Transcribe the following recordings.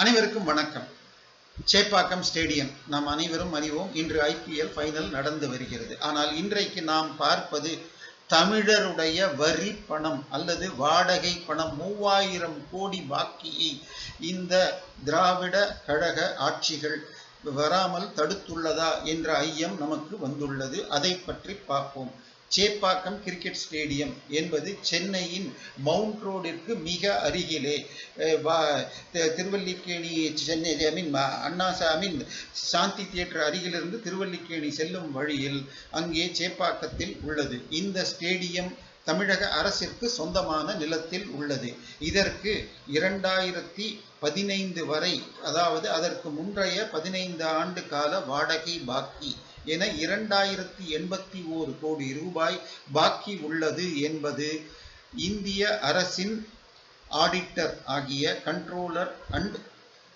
அனைவருக்கும் வணக்கம். சேப்பாக்கம் ஸ்டேடியம். நாம் அனைவரும் அறிவோம் இன்று ஐபிஎல் ஃபைனல் நடந்து வருகிறது. ஆனால் இன்றைக்கு நாம் பார்ப்பது தமிழருடைய வரி பணம் அல்லது வாடகை பணம். மூவாயிரம் கோடி பாக்கியை இந்த திராவிட கழக ஆட்சிகள் வராமல் தடுத்துள்ளதா என்ற ஐயம் நமக்கு வந்துள்ளது. அதை பற்றி பார்ப்போம். சேப்பாக்கம் கிரிக்கெட் ஸ்டேடியம் என்பது சென்னையின் மவுண்ட் ரோடிற்கு மிக அருகிலே. வா- Thiruvallikeni Chennai I mean Anna I mean Shanthi theatre அருகிலிருந்து திருவல்லிக்கேணி செல்லும் வழியில் அங்கே சேப்பாக்கத்தில் உள்ளது. இந்த ஸ்டேடியம் தமிழக அரசிற்கு சொந்தமான நிலத்தில் உள்ளது. இதற்கு இரண்டாயிரத்தி பதினைந்து வரை அதாவது அதற்கு முன்றைய பதினைந்து ஆண்டு கால வாடகை பாக்கி. என இரண்டாயிரத்தி எண்பத்தி ஓரு கோடி ரூபாய் பாக்கி உள்ளது என்பது இந்திய அரசின் ஆடிட்டர் ஆகிய கண்ட்ரோலர் அண்ட்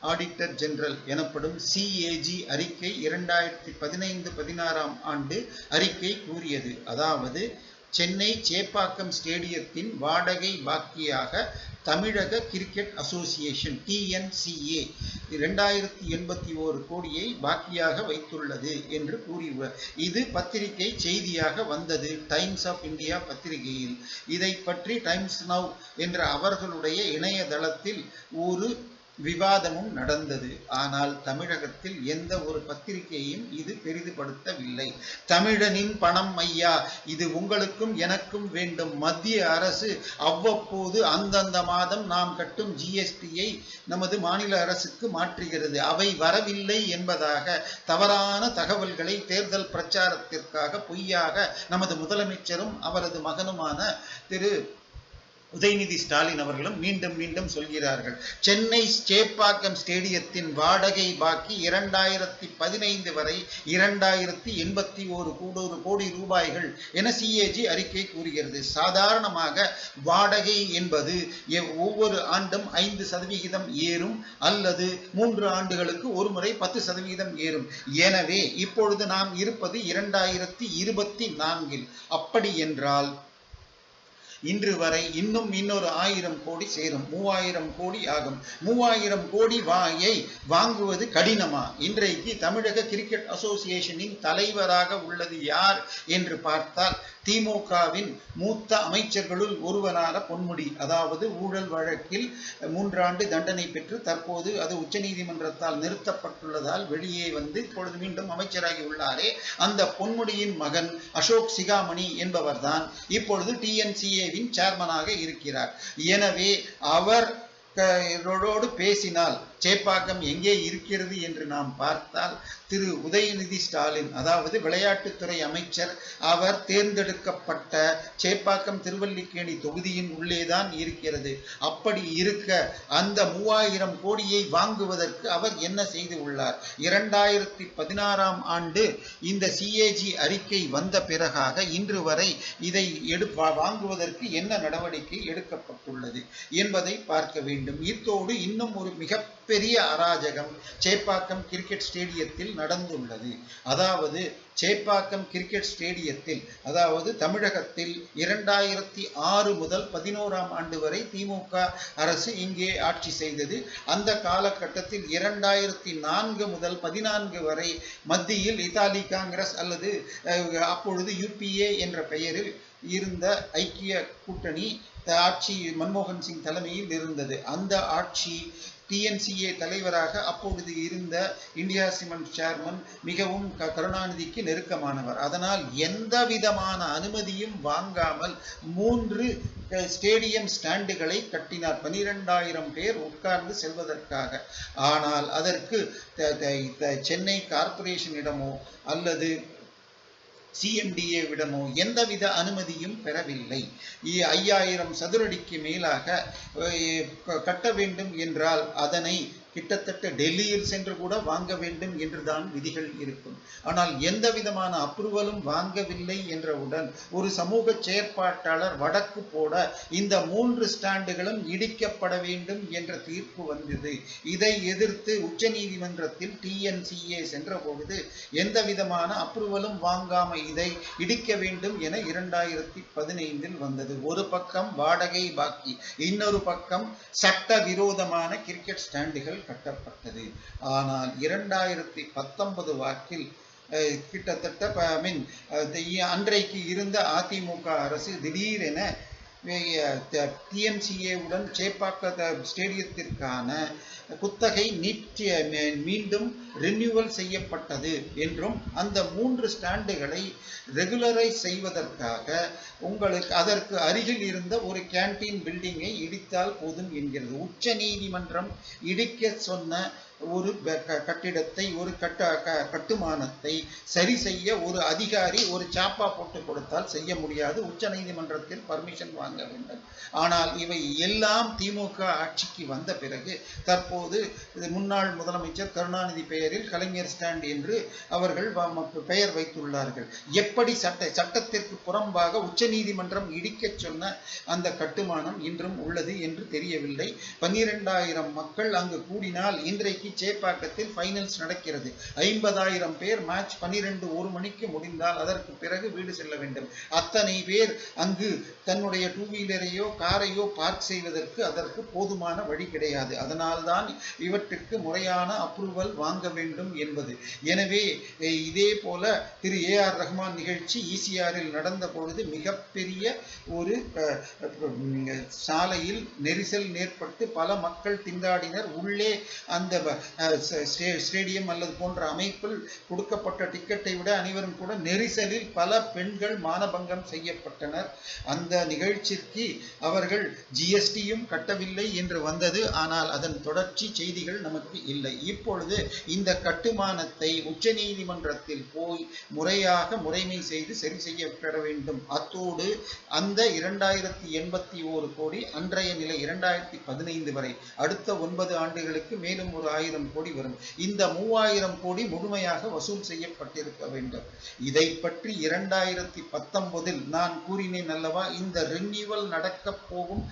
ஆடிட்டர் ஜெனரல் எனப்படும் சிஏஜி அறிக்கை இரண்டாயிரத்தி பதினைந்து பதினாறாம் ஆண்டு அறிக்கை கூறியது. அதாவது சென்னை சேப்பாக்கம் ஸ்டேடியத்தின் வாடகை பாக்கியாக தமிழக கிரிக்கெட் அசோசியேஷன் டிஎன்சிஏ இரண்டாயிரத்தி எண்பத்தி ஓரு கோடியை பாக்கியாக வைத்துள்ளது என்று கூறியுள்ளார் இது பத்திரிகை செய்தியாக வந்தது. டைம்ஸ் ஆஃப் இந்தியா பத்திரிகையில். இதை பற்றி டைம்ஸ் நவ் என்ற அவர்களுடைய இணையதளத்தில் ஒரு விவாதமும் நடந்தது. ஆனால் தமிழகத்தில் எந்த ஒரு பத்திரிகையும் இது பெரிதுபடுத்தவில்லை. தமிழனின் பணம் ஐயா இது உங்களுக்கும் எனக்கும் வேண்டும். மத்திய அரசு அவ்வப்போது அந்தந்த மாதம் நாம் கட்டும் ஜிஎஸ்டியை நமது மாநில அரசுக்கு மாற்றுகிறது. அவை வரவில்லை என்பதாக தவறான தகவல்களை தேர்தல் பிரச்சாரத்திற்காக பொய்யாக நமது முதலமைச்சரும் அவரது மகனுமான திரு. உதயநிதி ஸ்டாலின் அவர்களும் மீண்டும் மீண்டும் சொல்கிறார்கள் சென்னை சேப்பாக்கம் ஸ்டேடியத்தின் வாடகை பாக்கி இரண்டாயிரத்தி பதினைந்து வரை இரண்டாயிரத்தி எண்பத்தி ஒரு கோடி கோடி ரூபாய்கள் என சிஏஜி அறிக்கை கூறுகிறது. சாதாரணமாக வாடகை என்பது எவ்- ஒவ்வொரு ஆண்டும் ஐந்து சதவிகிதம் ஏறும் அல்லது மூன்று ஆண்டுகளுக்கு ஒரு முறை பத்து சதவிகிதம் ஏறும். எனவே இப்பொழுது நாம் இருப்பது இரண்டாயிரத்தி இருபத்தி நான்கில். அப்படி என்றால் இன்று வரை இன்னும் இன்னொரு ஆயிரம் கோடி சேரும். மூவாயிரம் கோடி ஆகும். மூவாயிரம் கோடி வாயை வாங்குவது கடினமா? இன்றைக்கு தமிழக கிரிக்கெட் அசோசியேஷனின் தலைவராக உள்ளது யார் என்று பார்த்தால் திமுகவின் மூத்த அமைச்சர்களுள் ஒருவரான பொன்முடி அதாவது ஊழல் வழக்கில் மூன்றாண்டு தண்டனை பெற்று தற்போது அது உச்சநீதிமன்றத்தால் நிறுத்தப்பட்டுள்ளதால் வெளியே வந்து இப்பொழுது மீண்டும் அமைச்சராகி உள்ளாரே. அந்த பொன்முடியின் மகன் அசோக் சிகாமணி என்பவர்தான் இப்பொழுது டிஎன்சிஏவின் சேர்மனாக இருக்கிறார். எனவே அவர் பேசினால் சேப்பாக்கம் எங்கே இருக்கிறது என்று நாம் பார்த்தால் திரு. உதயநிதி ஸ்டாலின் அதாவது விளையாட்டுத்துறை அமைச்சர் அவர் தேர்ந்தெடுக்கப்பட்ட சேப்பாக்கம் திருவல்லிக்கேணி தொகுதியின் உள்ளேதான் இருக்கிறது. அப்படி இருக்க அந்த மூவாயிரம் கோடியை வாங்குவதற்கு அவர் என்ன செய்து உள்ளார்? இரண்டாயிரத்தி பதினாறாம் ஆண்டு இந்த சிஏஜி அறிக்கை வந்த பிறகாக இன்று வரை இதை எடு வாங்குவதற்கு என்ன நடவடிக்கை எடுக்கப்பட்டுள்ளது என்பதை பார்க்க வேண்டும். இத்தோடு இன்னும் ஒரு மிக மிகப்பெரிய அராஜகம் சேப்பாக்கம் கிரிக்கெட் ஸ்டேடியத்தில் நடந்துள்ளது. அதாவது சேப்பாக்கம் கிரிக்கெட் ஸ்டேடியத்தில் அதாவது தமிழகத்தில் இரண்டாயிரத்தி ஆறு முதல் பதினோராம் ஆண்டு வரை திமுக அரசு இங்கே ஆட்சி செய்தது. அந்த காலகட்டத்தில் இரண்டாயிரத்தி நான்கு முதல் பதினான்கு வரை மத்தியில் இத்தாலி காங்கிரஸ் அல்லது அஹ், அப்பொழுது யுபிஏ என்ற பெயரில் இருந்த ஐக்கிய கூட்டணி ஆட்சி மன்மோகன் சிங் தலைமையில் இருந்தது. அந்த ஆட்சி டிஎன்சிஏ தலைவராக அப்பொழுது இருந்த இந்தியா சிமெண்ட் சேர்மன் மிகவும் க- கருணாநிதிக்கு நெருக்கமானவர். அதனால் எந்த விதமான அனுமதியும் வாங்காமல் மூன்று ஸ்டேடியம் ஸ்டாண்டுகளை கட்டினார். பனிரெண்டாயிரம் பேர் உட்கார்ந்து செல்வதற்காக. ஆனால் அதற்கு த- த- சென்னை கார்ப்பரேஷனிடமோ அல்லது சிஎம்டிஏவிடமோ எந்தவித அனுமதியும் பெறவில்லை. ஐயாயிரம் சதுரடிக்கு மேலாக கட்ட வேண்டும் என்றால் அதனை கிட்டத்தட்ட டெல்லியில் சென்று கூட வாங்க வேண்டும் என்றுதான் விதிகள் இருக்கும். ஆனால் எந்த விதமான அப்ரூவலும் வாங்கவில்லை என்றவுடன் ஒரு சமூக செயற்பாட்டாளர் வடக்கு போட இந்த மூன்று ஸ்டாண்டுகளும் இடிக்கப்பட வேண்டும் என்ற தீர்ப்பு வந்தது. இதை எதிர்த்து உச்சநீதிமன்றத்தில் டிஎன்சிஏ சென்ற பொழுது எந்த விதமான அப்ரூவலும் வாங்காம இதை இடிக்க வேண்டும் என இரண்டாயிரத்தி பதினைந்தில் வந்தது. ஒரு பக்கம் வாடகை பாக்கி இன்னொரு பக்கம் சட்ட விரோதமான கிரிக்கெட் ஸ்டாண்டுகள் கட்டப்பட்டது. ஆனால் இரண்டாயிரத்தி பத்தொன்பது வாக்கில் கிட்டத்தட்ட ஐ மீன் அன்றைக்கு இருந்த அதிமுக அரசு திடீரென டிஎம்சிஏவுடன் சேப்பாக்க ஸ்டேடியத்திற்கான குத்தகை நீட்டிய மீண்டும் ரினியூவல் செய்யப்பட்டது என்றும் அந்த மூன்று ஸ்டாண்டுகளை ரெகுலரைஸ் செய்வதற்காக உங்களுக்கு அதற்கு அருகில் இருந்த ஒரு கேண்டீன் பில்டிங்கை இடித்தால் போதும் என்கிறது. உச்ச நீதிமன்றம் இடிக்க சொன்ன ஒரு க- கட்டிடத்தை ஒரு கட்ட க- கட்டுமானத்தை சரி செய்ய ஒரு அதிகாரி ஒரு சாப்பா போட்டு கொடுத்தால் செய்ய முடியாது. உச்ச நீதிமன்றத்தில் பர்மிஷன் வாங்க வேண்டும். ஆனால் இவை எல்லாம் திமுக ஆட்சிக்கு வந்த பிறகு தற்போது இது முன்னாள் முதலமைச்சர் கருணாநிதி பெயரில் கலைஞர் ஸ்டாண்ட் என்று அவர்கள் வ- பெயர் வைத்துள்ளார்கள். எப்படி சட்ட சட்டத்திற்கு புறம்பாக உச்ச நீதிமன்றம் இடிக்கச் சொன்ன அந்த கட்டுமானம் இன்றும் உள்ளது என்று தெரியவில்லை. பன்னிரெண்டாயிரம் மக்கள் அங்கு கூடினால் இன்றைக்கு சேப்பாக்கத்தில் ஃபைனல்ஸ் நடக்கிறது. ஐம்பதாயிரம் பேர் மேட்ச் பன்னிரெண்டு ஒரு மணிக்கு முடிந்தால் அதற்கு பிறகு வீடு செல்ல வேண்டும். அத்தனை பேர் அங்கு தன்னுடைய டூ வீலரையோ காரையோ பார்க் செய்வதற்கு அதற்கு போதுமான வழி கிடையாது. அதனால்தான் இவற்றுக்கு முறையான அப்ரூவல் வாங்க வேண்டும் என்பது. எனவே இதே போல திரு ஏ ஆர் ரஹ்மான் நிகழ்ச்சி இசிஆரில் நடந்த பொழுது மிகப்பெரிய ஒரு சாலையில் நெரிசல் ஏற்பட்டு பல மக்கள் திண்டாடினர். உள்ளே அந்த ஸ்டேடியம் அல்லது போன்ற அமைப்பில் கொடுக்கப்பட்ட டிக்கெட்டை விட அனைவரும் கூட நெரிசலில் பல பெண்கள் மானபங்கம் செய்யப்பட்டனர். அந்த நிகழ்ச்சிக்கு அவர்கள் ஜிஎஸ்டியும் கட்டவில்லை என்று வந்தது. ஆனால் அதன் தொடர்ச்சி செய்திகள் நமக்கு இல்லை. இப்பொழுது இந்த கட்டுமானத்தை உச்சநீதிமன்றத்தில் போய் முறையாக முறைமை செய்து சரி செய்யப்பட வேண்டும். அத்தோடு அந்த இரண்டாயிரத்தி எண்பத்தி ஓரு கோடி அன்றைய நிலை இரண்டாயிரத்தி பதினைந்து வரை அடுத்த ஒன்பது ஆண்டுகளுக்கு மேலும் ஒரு மூவாயிரம் கோடி வரும். இந்த மூவாயிரம் கோடி முழுமையாக வசூல் செய்யப்பட்டிருக்க வேண்டும். இதை பற்றி இரண்டாயிரத்தி பத்தொன்பதில் நான் கூறினேன் அல்லவா இந்த ரினியூவல் நடக்கப் போகும்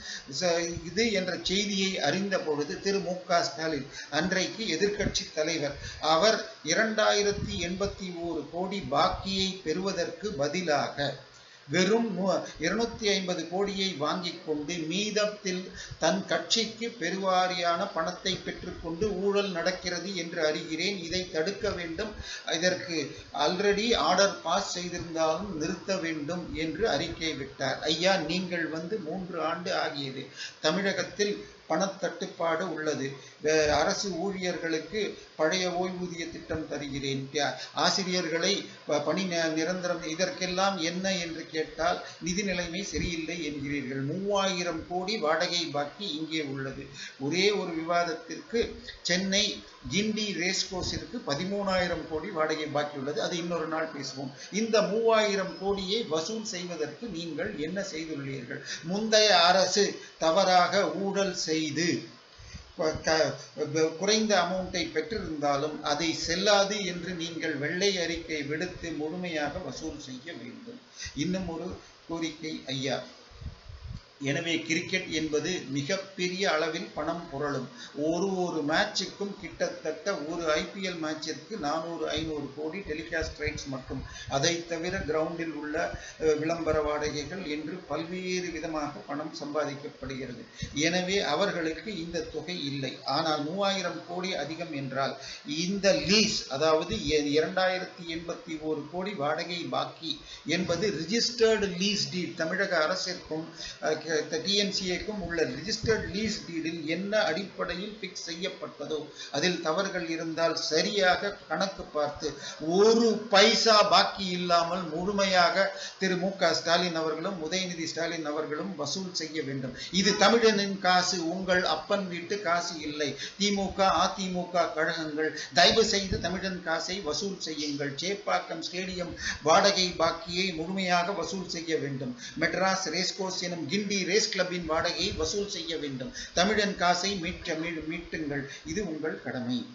இது என்ற செய்தியை அறிந்த பொழுது திரு மு க ஸ்டாலின் அன்றைக்கு எதிர்கட்சி தலைவர் அவர் இரண்டாயிரத்தி எண்பத்தி ஓரு கோடி பாக்கியை பெறுவதற்கு பதிலாக வெறும் இருநூத்தி ஐம்பது கோடியை வாங்கி கொண்டு மீதத்தில் தன் கட்சிக்கு பெருவாரியான பணத்தை பெற்றுக்கொண்டு ஊழல் நடக்கிறது என்று அறிகிறேன். இதை தடுக்க வேண்டும். இதற்கு ஆல்ரெடி ஆர்டர் பாஸ் செய்திருந்தாலும் நிறுத்த வேண்டும் என்று அறிக்கை விட்டார். ஐயா நீங்கள் வந்து மூன்று ஆண்டு ஆகியது தமிழகத்தில் பணத்தட்டுப்பாடு உள்ளது. அரசு ஊழியர்களுக்கு பழைய ஓய்வூதிய திட்டம் தருகிறேன். ஆசிரியர்களை ப- பணி நிரந்தரம் இதற்கெல்லாம் என்ன என்று கேட்டால் நிதி நிலைமை சரியில்லை என்கிறீர்கள். மூவாயிரம் கோடி வாடகை பாக்கி இங்கே உள்ளது. ஒரே ஒரு விவாதத்திற்கு சென்னை கிண்டி ரேஸ்கோஸிற்கு பதிமூணாயிரம் கோடி வாடகை பாக்கி உள்ளது. அது இன்னொரு நாள் பேசுவோம். இந்த மூவாயிரம் கோடியை வசூல் செய்வதற்கு நீங்கள் என்ன செய்துள்ளீர்கள்? முந்தைய அரசு தவறாக ஊழல் செய்து குறைந்த அமௌண்ட்டை பெற்றிருந்தாலும் அதை செல்லாது என்று நீங்கள் வெள்ளை அறிக்கை விடுத்து முழுமையாக வசூல் செய்ய வேண்டும். இன்னும் ஒரு கோரிக்கை ஐயா. எனவே கிரிக்கெட் என்பது மிகப்பெரிய அளவில் பணம் புரளும். ஒரு ஒரு மேட்சுக்கும் கிட்டத்தட்ட ஒரு ஐபிஎல் மேட்சிற்கு நானூறு ஐநூறு கோடி டெலிகாஸ்ட் ரைட்ஸ் மட்டும். அதை தவிர கிரவுண்டில் உள்ள விளம்பர வாடகைகள் என்று பல்வேறு விதமாக பணம் சம்பாதிக்கப்படுகிறது. எனவே அவர்களுக்கு இந்த தொகை இல்லை. ஆனால் மூவாயிரம் கோடி அதிகம் என்றால் இந்த லீஸ் அதாவது எ- இரண்டாயிரத்தி எண்பத்தி ஒரு கோடி வாடகை பாக்கி என்பது ரிஜிஸ்டர்டு லீஸ் டீட் தமிழக அரசிற்கும் டிஎன்சிஏக்கும் உள்ள ரிஜிஸ்டர்ட் லீஸ் டீடில் என்ன அடிப்படையில் ஃபிக்ஸ் செய்யப்பட்டதோ அதில் தவறுகள் இருந்தால் சரியாக கணக்கு பார்த்து ஒரு பைசா பாக்கி இல்லாமல் முழுமையாக திரு மு க ஸ்டாலின் அவர்களும் உதயநிதி ஸ்டாலின் அவர்களும் வசூல் செய்ய வேண்டும். இது தமிழனின் காசு உங்கள் அப்பன் வீட்டு காசு இல்லை. திமுக அதிமுக கழகங்கள் தயவு செய்து தமிழன் காசை வசூல் செய்யுங்கள். சேப்பாக்கம் ஸ்டேடியம் வாடகை பாக்கியை முழுமையாக வசூல் செய்ய வேண்டும். மெட்ராஸ் ரேஸ்கோர்ஸ் எனும் கிண்டி ரேஸ் கிளப்பின் வாடகையை வசூல் செய்ய வேண்டும். தமிழன் காசை மீட்க மீட்டுங்கள். இது உங்கள் கடமை.